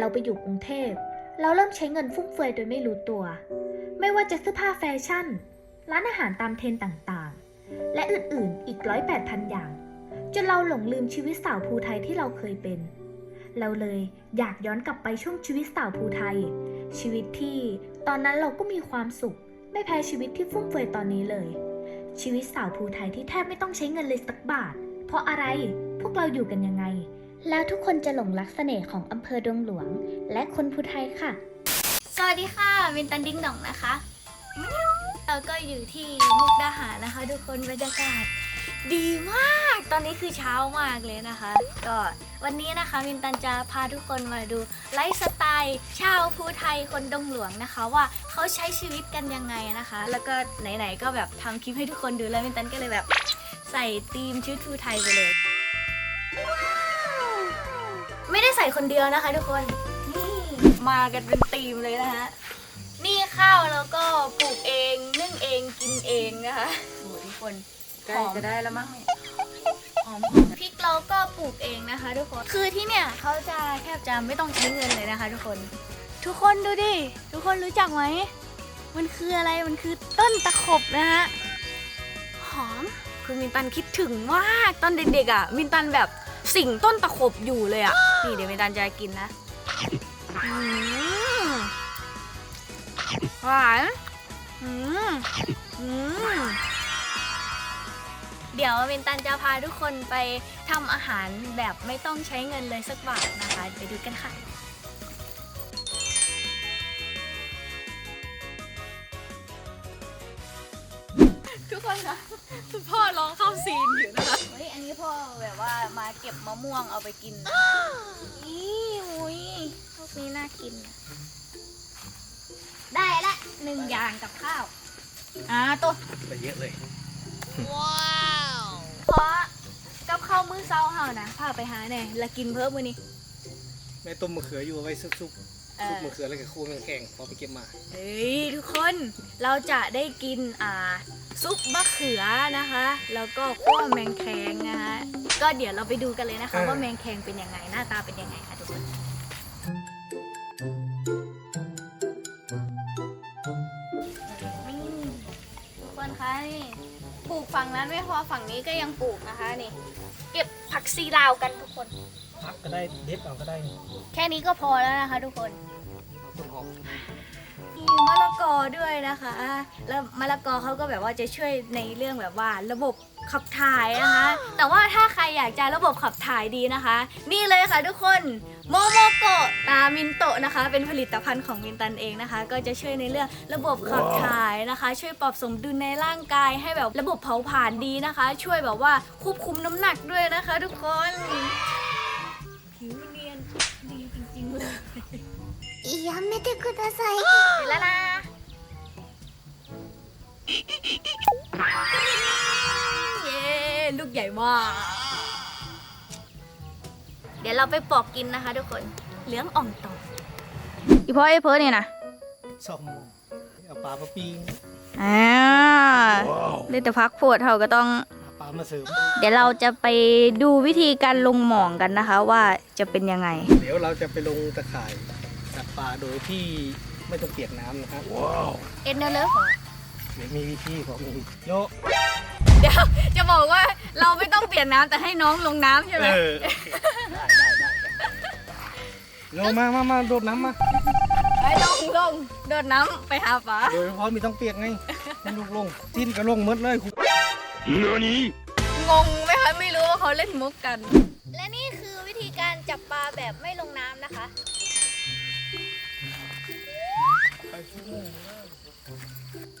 เราไปอยู่กรุงเทพ เราเริ่มใช้เงินฟุ่มเฟือยโดยไม่รู้ตัว ไม่ว่าจะเสื้อผ้าแฟชั่น ร้านอาหารตามเทรนต่างๆ และอื่นๆ อีกร้อยแปดพันอย่าง จนเราหลงลืมชีวิตสาวภูไทยที่เราเคยเป็น เราเลยอยากย้อนกลับไปช่วงชีวิตสาวภูไทย ชีวิตที่ตอนนั้นเราก็มีความสุข ไม่แพ้ชีวิตที่ฟุ่มเฟือยตอนนี้เลย ชีวิตสาวภูไทยที่แทบไม่ต้องใช้เงินเลยสักบาท เพราะอะไรพวกเราอยู่กันยังไง แล้วทุกคนจะหลงรักเสน่ห์ของอำเภอดงหลวง และคนภูไทยค่ะ สวัสดีค่ะวินตันดิ้งดองนะคะเราก็อยู่ที่มุกดาหารนะคะ ทุกคนบรรยากาศดีมาก ตอนนี้คือเช้ามากเลยนะคะ ก็วันนี้นะคะวินตันจะพาทุกคนมาดูไลฟ์สไตล์ชาวภูไทยคนดงหลวงนะคะ ว่าเขาใช้ชีวิตกันยังไงนะคะ แล้วก็ไหนๆก็แบบทำคลิปให้ทุกคนดูแล้ววินตันก็เลยแบบใส่ธีมชุดภูไทยไปเลย ไม่ได้ใส่คนเดียวนะคะทุกคนนี่มากันเป็นทีมเลยนะคะนี่ข้าวแล้วก็ปลูกเองนึ่งเองกินเองนะคะโอ้ทุกคนใกล้จะได้แล้วมั้งหอมพริกเราก็ปลูกเองนะคะ ทุกคนคือที่เนี่ยเขาจะแทบจะไม่ต้องใช้เงินเลยนะคะ ทุกคน ทุกคนดูดิทุกคนรู้จักไหมมันคืออะไรมันคือต้นตะขบนะฮะหอมคือมินตันคิดถึงมากตอนเด็กๆอะมินตันแบบสิ่งต้นตะขบอยู่เลยอะ นี่เดี๋ยวมินตันจะกินนะอืมหวานอืมอืมเดี๋ยวมินตันจะพาทุกคนไปทำอาหารแบบไม่ต้องใช้เงินเลยสักบาทนะคะ ไปดูกันค่ะทุกคนคะคุณพ่อร้องเข้าซีนอยู่นะคะ เก็บมะม่วงเอาไปกินนี่อุ้ยพวกนี้น่ากินนะได้ละหนึ่งอย่างกับข้าวอ่าตัวไปเยอะเลยเพราะกับข้าวมื้อเช้าเฮานะพาไปหาแน่แล้วกินเพิ่มมื้อนี้แม่ต้มมะเขืออยู่เอาไว้ซุปซุปเอซุปอมะเขือแล้วก็คู่แมงแข็งพอไปเก็บมาเฮ้ยทุกคนเราจะได้กินอ่าซุปมะเขือนะคะ แล้วก็คั่วแมงแคงนะคะ ก็เดี๋ยวเราไปดูกันเลยนะคะ ว่าแมงแคงเป็นยังไงหน้าตาเป็นยังไงค่ะทุกคน นี่ทุกคนคะนี่ปลูกฝั่งนั้นไม่พอฝั่งนี้ก็ยังปลูกนะคะนี่ เก็บผักซีลาวกันทุกคน พักก็ได้เด็ดเอาก็ได้นี่แค่นี้ก็พอแล้วนะคะทุกคน ต้นหอม มีมะละกอด้วยนะคะ แล้วมะละกอเขาก็แบบว่าจะช่วยในเรื่องแบบว่าระบบขับถ่ายนะคะ แต่ว่าถ้าใครอยากจะระบบขับถ่ายดีนะคะ นี่เลยค่ะทุกคนโมโมโกะตามินโตะนะคะ เป็นผลิตภัณฑ์ของมินตันเองนะคะ ก็จะช่วยในเรื่องระบบขับถ่ายนะคะ ช่วยปรับสมดุลในร่างกายให้แบบระบบเผาผลาญดีนะคะ ช่วยแบบว่าควบคุมน้ำหนักด้วยนะคะ ทุกคนผิวเนียนดีจริงๆเลย やめてください เสร็จแล้วนะ เย้ ลูกใหญ่มาก เดี๋ยวเราไปปอกกินนะคะทุกคน เหลืองอ่องต่ออีพ่อไอ้เพิร์เนี่ยนะ ส้มเอาปลามาปิ้ง อ่าเล่นแต่พักโพดเขาก็ต้อง เอาปลามาเสริม เดี๋ยวเราจะไปดูวิธีการลงหมองกันนะคะ ว่าจะเป็นยังไง เดี๋ยวเราจะไปลงตะข่าย จับปลาโดยที่ไม่ต้องเปียกน้ำนะครับเอ็นเนอร์เลิฟเดี๋ยวมีวิธีของมีโยเดี๋ยวจะบอกว่าเราไม่ต้องเปลี่ยนน้ำแต่ให้น้องลงน้ำใช่ไหมเออโอเคได้ได้ได้ลงมามามาโดดน้ำมาไปลงลงโดดน้ำไปหาปลาโดยเฉพาะมีต้องเปียกไงให้ลูกลงทิ้นก็ลงหมดเลยคุณงงไหมคะไม่รู้ว่าเขาเล่นมุกกัน และนี่คือวิธีการจับปลาแบบไม่ลงน้ำนะคะ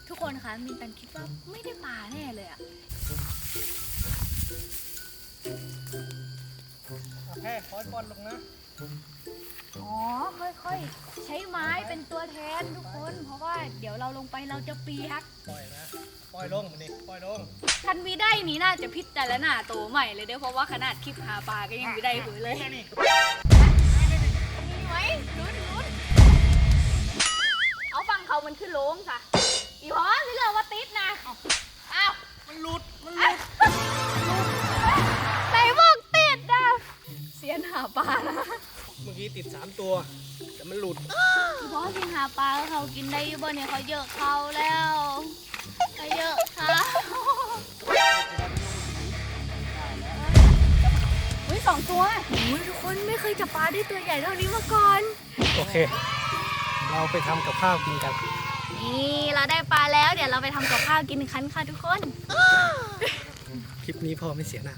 ทุกคนคะมินตันคิดว่าไม่ได้ปลาแน่เลยอะแค่คอยบอลลงนะอ๋อค่อยๆ ใช้ไม้เป็นตัวแทนทุกคน เพราะว่าเดี๋ยวเราลงไปเราจะเปียกปล่อยนะปล่อยลงมาดิปล่อยลงทันวีได้นี้น่าจะพิจารณาโตใหม่เลยเด้อเพราะว่าขนาดคลิปหาปลาก็ยังวีได้หือเลยนี่ มันขึ้นโล้งค่ะอีพอสิเหลือว่าติดนะอ้าวมันหลุด มันหลุดไหนบอกติดนะเสียนหาปลานะโอเคมื่อกี้ติดสามตัว แต่มันหลุดเพราะที่หาปลาเขากินได้อยู่บนเนี่ยเขาเยอะเขาแล้วเขาเยอะเขาอุ้ยสองตัวอุ้ยทุกคนไม่เคยจับปลาได้ตัวใหญ่เท่านี้มาก่อน โอเค เราไปทำกับข้าวกินกัน นี่เราได้ปลาแล้วเดี๋ยวเราไปทำกับข้าวกินคันค่ะทุกคน คลิปนี้พ่อไม่เสียหน้า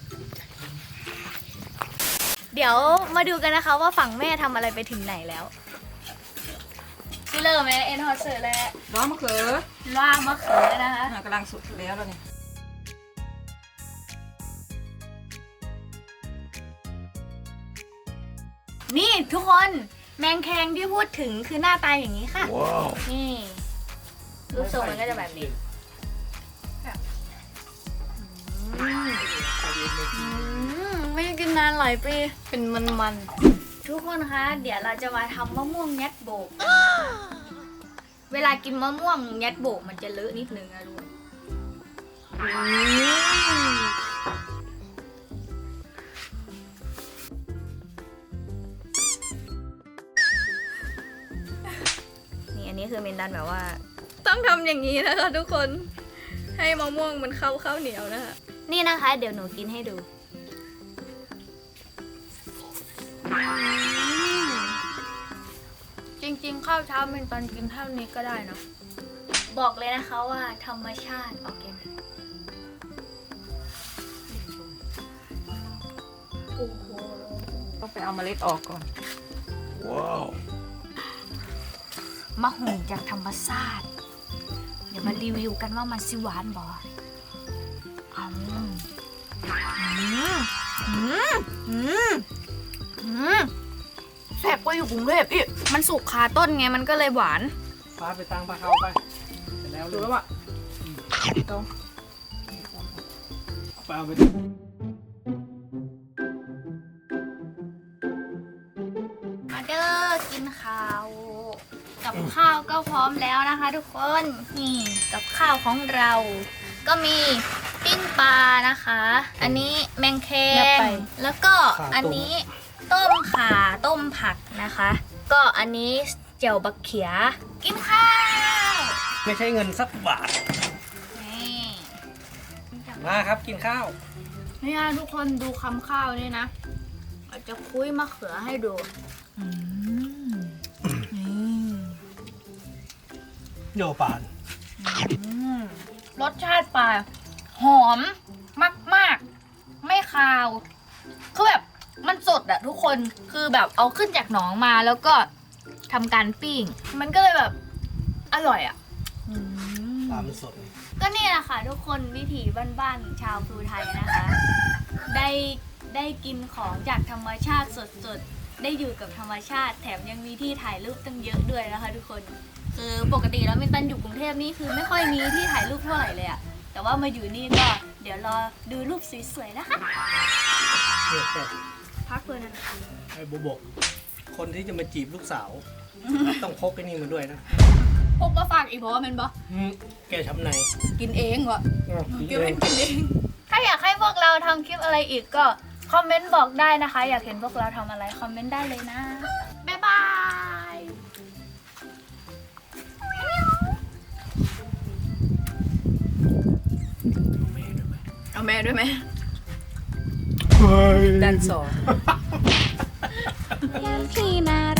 เดี๋ยวมาดูกันนะคะว่าฝั่งแม่ทำอะไรไปถึงไหนแล้วชิเลอร์ไหมเอ็นฮอตเซอร์แล้วร้อนมะเขือล่ามะเขือนะคะอะกำลังสุดแล้วแล้วเนี่ยนี่ทุกคน แมงแคงที่พูดถึงคือหน้าตาอย่างนี้ค่ะ ว้าวนี่รูปทรงมันก็จะแบบนี้อืมไม่ได้กินนานหลายปีเป็นมันมันๆทุกคนคะ เดี๋ยวเราจะมาทำมะม่วงยัดโบกกันนะคะเวลากินมะม่วงยัดโบกมันจะเลอะนิดนึงนะลูกอื คือเมนดันแบบว่า ต้องทำอย่างนี้นะคะทุกคน ให้มะม่วงมันเข้าข้าวเหนียวนะคะนี่นะคะ เดี๋ยวหนูกินให้ดูจริงๆ ข้าวเช้าเป็นตอนกินเท่านี้ก็ได้นะบอกเลยนะคะว่าธรรมชาติออร์แกนิกโอ้โห ต้องไปเอาเมล็ดออกก่อน ว้าว มะหุงจากธรรมชาติ เดี๋ยวมารีวิวกันว่ามันสิหวานบ่อืมอืมอืมอืมอืมแสบกว่าอยู่กรุงเทพอีกมันสุกคาต้นไงมันก็เลยหวานปลาไปตังปลาเขาไปเสร็จแล้วดูแล้วอะปลาไปมา กับข้าวก็พร้อมแล้วนะคะ ทุกคนนี่กับข้าวของเรา ก็มีปิ้งปลานะคะ อันนี้แมงเคนับไปงแล้วก็อันนี้ต้มข่าต้มผักนะคะ ก็อันนี้เจียวบักเขีย กินข้าวไม่ใช่เงินสักบาทนี่มาครับกินข้าวนี่นะทุกคนดูคำข้าวนี่นะเราจะคุยมะเขือให้ดู โยปานอืมรสชาติปลาหอมมาก ๆ ไม่คาว คือแบบมันสดอะทุกคนคือแบบเอาขึ้นจากหนองมาแล้วก็ทำการปิ้ง มันก็เลยแบบอร่อยอะปลามันสดก็นี่แหละค่ะทุกคนวิถีบ้านๆชาวภูไทยนะคะ ได้ได้กินของจากธรรมชาติสดๆ ได้อยู่กับธรรมชาติ แถมยังมีที่ถ่ายรูปตั้งเยอะด้วยนะคะทุกคน คือปกติแล้วมินตันอยู่กรุงเทพนี่คือไม่ค่อยมีที่ถ่ายรูปเท่าไหร่เลยอะแต่ว่ามาอยู่นี่ก็เดี๋ยวรอดูรูปสวยๆนะคะเนี่ยแต่พักเพื่อนนะไอ้โบโบกคนที่จะมาจีบลูกสาว ต้องพกไอ้นี่มาด้วยนะพกมาฝากอีกเพราะว่ามันบออืมแกช้ำในกินเองวะอ้าวกินกินเอเป็งนกินเองถ้าอยากให้พวกเราทำคลิปอะไรอีกก็คอมเมนต์บอกได้นะคะ อยากเห็นพวกเราทำอะไรคอมเมนต์ได้เลยนะ เอาแม่ด้วยไหมด้านสองพี่น่ารักน่า